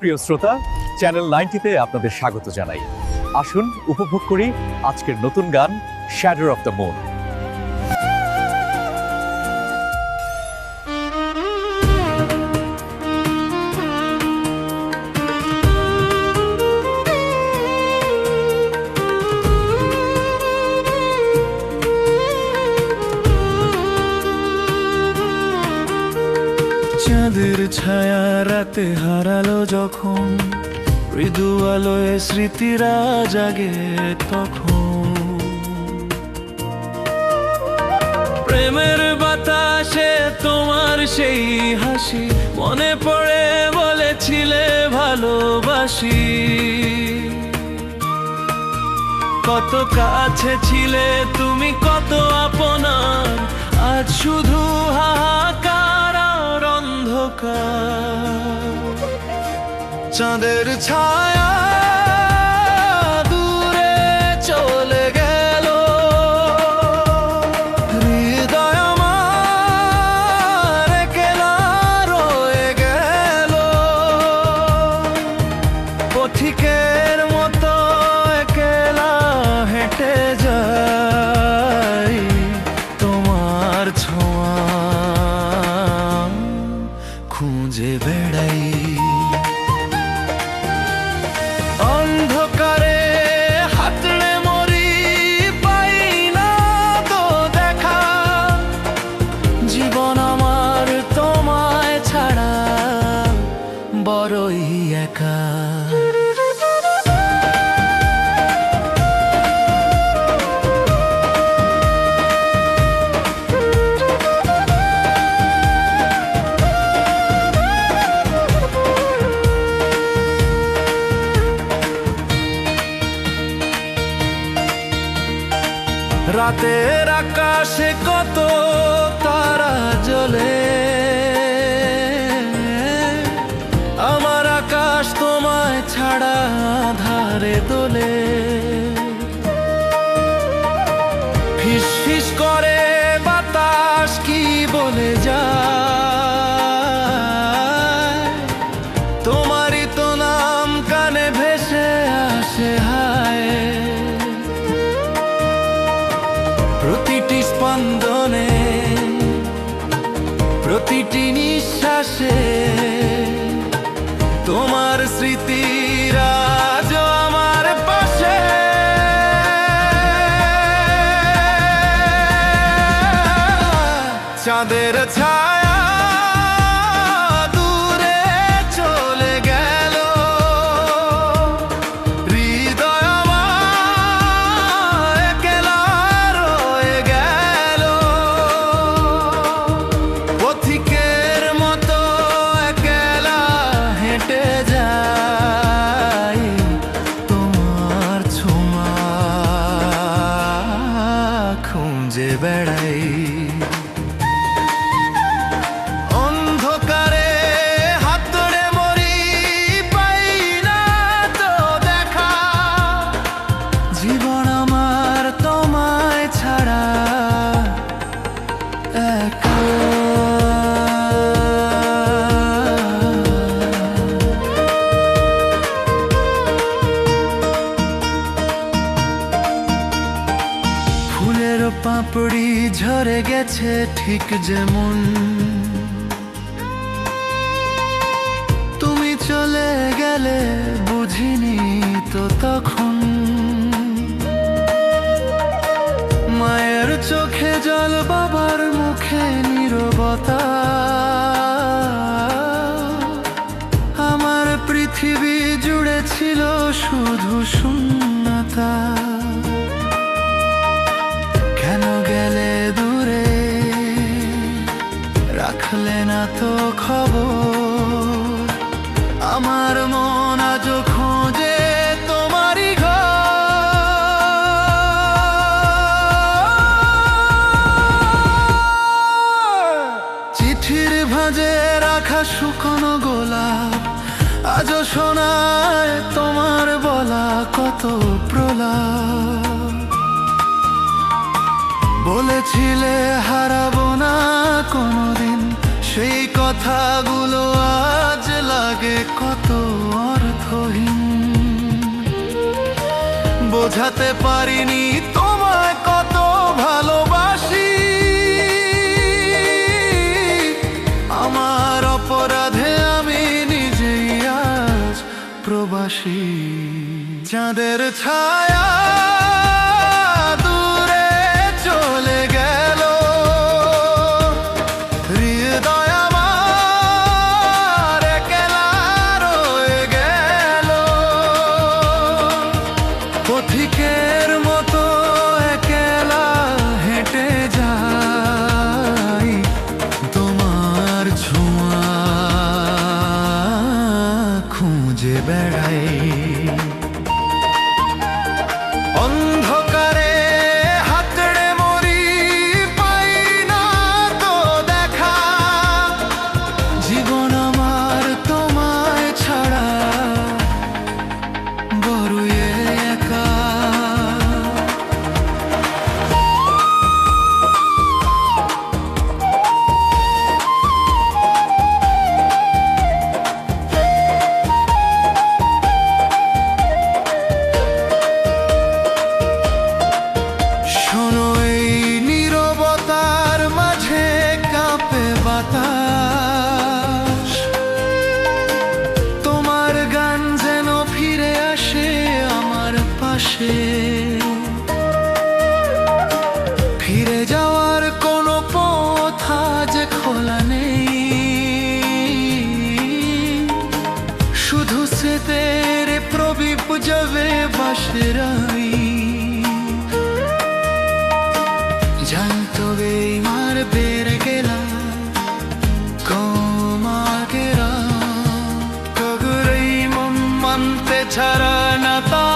প্রিয় শ্রোতা চ্যানেল নাইনটিতে আপনাদের স্বাগত জানাই। আসুন, উপভোগ করি আজকের নতুন গান শ্যাডার অফ দ্য মুন চাঁদের ছায়া রাতে হারালো যখন, মৃদু আলোয় স্মৃতিরা জাগে তখন। প্রেমের বাতাসে তোমার সেই হাসি, মনে পড়ে বলেছিলে ভালোবাসি। কত কাছে ছিলে তুমি, কত আপনার, আজ শুধু হাহাকার অন্ধকার। চাঁদের ছায়া একা রাতের আকাশে কত তারা জ্বলে। ধারে দোলে ফিস ফিস করে বাতাস কি বলে যা তোমারই তো নাম কানে ভেসে আসে, হায়। প্রতিটি স্পন্দনে, প্রতিটি নিঃশ্বাসে তোমার স্মৃতিরাজ চাঁদের ছায়া ঝরে গেছে ঠিক যেমন। তুমি চলে গেলে বুঝিনি তো তখন। মায়ের চোখে জল, বাবার মুখে নিরবতা। আমার পৃথিবী জুড়ে ছিল শুধু শূন্যতা। খবর। আমার মন আজ খোঁজে তোমারই চিঠির ভাঁজে রাখা শুকনো গোলাপ, আজও শোনায় তোমার বলা কত প্রলাপ। বলেছিলে হারাবো না কোনোদিন, সেই কথাগুলো আজ লাগে কত অর্থহীন। বোঝাতে পারিনি তোমায় কত ভালোবাসি। আমার অপরাধে আমি নিজেই আজ প্রবাসী। চাঁদের ছায়া বেড়াই। অন্ধকারে স্মৃতের প্রদীপ যাবে বাসেরাই জানতো মার বের গেলা কমাগেরা কগুরই মন্তে ছাড়া না তায়